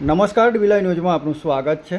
નમસ્કાર ડિવિલાઈ ન્યૂઝમાં આપનું સ્વાગત છે.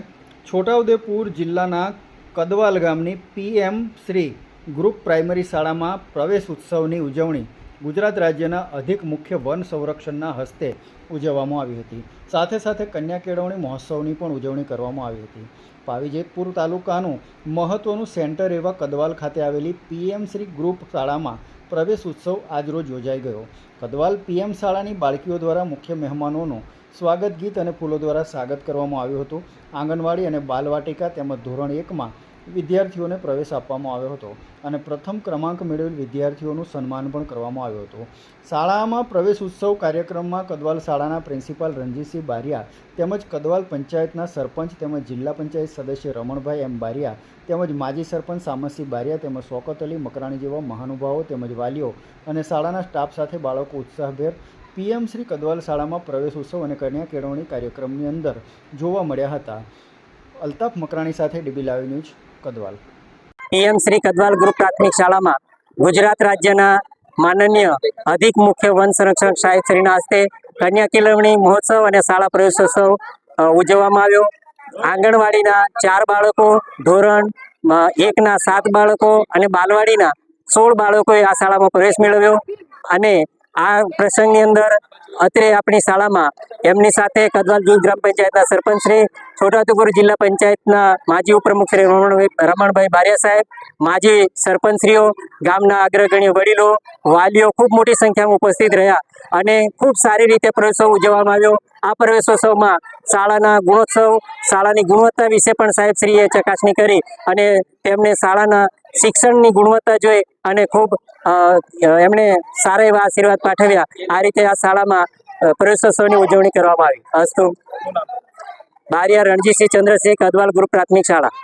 છોટાઉદેપુર જિલ્લાના કદવાલ ગામની પીએમ શ્રી ગ્રુપ પ્રાઇમરી શાળામાં પ્રવેશ ઉત્સવની ઉજવણી ગુજરાત રાજ્યના અધિક મુખ્ય વન સંરક્ષણના હસ્તે ઉજવવામાં આવી હતી. સાથે સાથે કન્યા કેળવણી મહોત્સવની પણ ઉજવણી કરવામાં આવી હતી. પાવીજેતપુર તાલુકાનું મહત્ત્વનું સેન્ટર એવા કદવાલ ખાતે આવેલી પીએમ શ્રી ગ્રુપ શાળામાં પ્રવેશ ઉત્સવ આજરોજ યોજાઈ ગયો. કદવાલ પીએમ શાળાની બાળકીઓ દ્વારા મુખ્ય મહેમાનોનું સ્વાગત ગીત અને ફૂલો દ્વારા સ્વાગત કરવામાં આવ્યું હતું. આંગણવાડી અને બાલવાટિકા તેમજ ધોરણ એકમાં વિદ્યાર્થીઓને પ્રવેશ આપવામાં આવ્યો હતો અને પ્રથમ ક્રમાંક મેળવેલ વિદ્યાર્થીઓનું સન્માન પણ કરવામાં આવ્યું હતું. શાળામાં પ્રવેશ ઉત્સવ કાર્યક્રમમાં કદવાલ શાળાના પ્રિન્સિપાલ રણજીતસિંહ બારિયા તેમજ કદવાલ પંચાયતના સરપંચ તેમજ જિલ્લા પંચાયત સદસ્ય રમણભાઈ એમ બારિયા તેમજ માજી સરપંચ સામસિંહ બારિયા તેમજ શોકત અલી મકરાણી જેવા મહાનુભાવો તેમજ વાલીઓ અને શાળાના સ્ટાફ સાથે બાળકો ઉત્સાહભેર પીએમ શ્રી કદવાલ શાળામાં પ્રવેશ ઉત્સવ અને કન્યા કેળવણી કાર્યક્રમની અંદર જોવા મળ્યા હતા. અલ્તાફ મકરાણી સાથે DB live news Kadwal. PM Shri Kadwal group પ્રાથમિક શાળામાં ગુજરાત રાજ્યના માનનીય અધિક મુખ્ય વન સંરક્ષક સાહેબશ્રીના હસ્તે કન્યા કેળવણી મહોત્સવ અને શાળા પ્રવેશોત્સવ ઉજવવામાં આવ્યો. આંગણવાડીના ચાર બાળકો, ધોરણ એકના સાત બાળકો અને બાલવાડીના સોળ બાળકોએ આ શાળામાં પ્રવેશ મેળવ્યો. અને આ પ્રસંગની અંદર અત્રે આપણી શાળામાં એમની સાથે કદવાલજી ગ્રામ પંચાયતના સરપંચ શ્રી છોટાઉદેપુર જિલ્લા પંચાયતના માજી ઉપપ્રમુખ શ્રી રમણભાઈ રમણભાઈ બારિયા સાહેબ, માજી સરપંચશ્રીઓ, ગામના અગ્રગણ્ય વડીલો, વાલીઓ ખૂબ મોટી સંખ્યામાં ઉપસ્થિત રહ્યા અને ખૂબ સારી રીતે પ્રવેશોત્સવ ઉજવવામાં આવ્યો. આ પ્રવેશોત્સવમાં શાળાના ગુણોત્સવ, શાળાની ગુણવત્તા વિશે પણ સાહેબશ્રીએ ચકાસણી કરી અને તેમને શાળાના શિક્ષણની ગુણવત્તા જોઈ અને ખૂબ એમણે સારા એવા આશીર્વાદ પાઠવ્યા. આ રીતે આ શાળામાં પ્રવેશોત્સવની ઉજવણી કરવામાં આવી. અસ્તુ. બારિયા રણજીતસિંહ ચંદ્રસિંહ કદવાલ ગ્રુપ પ્રાથમિક શાળા.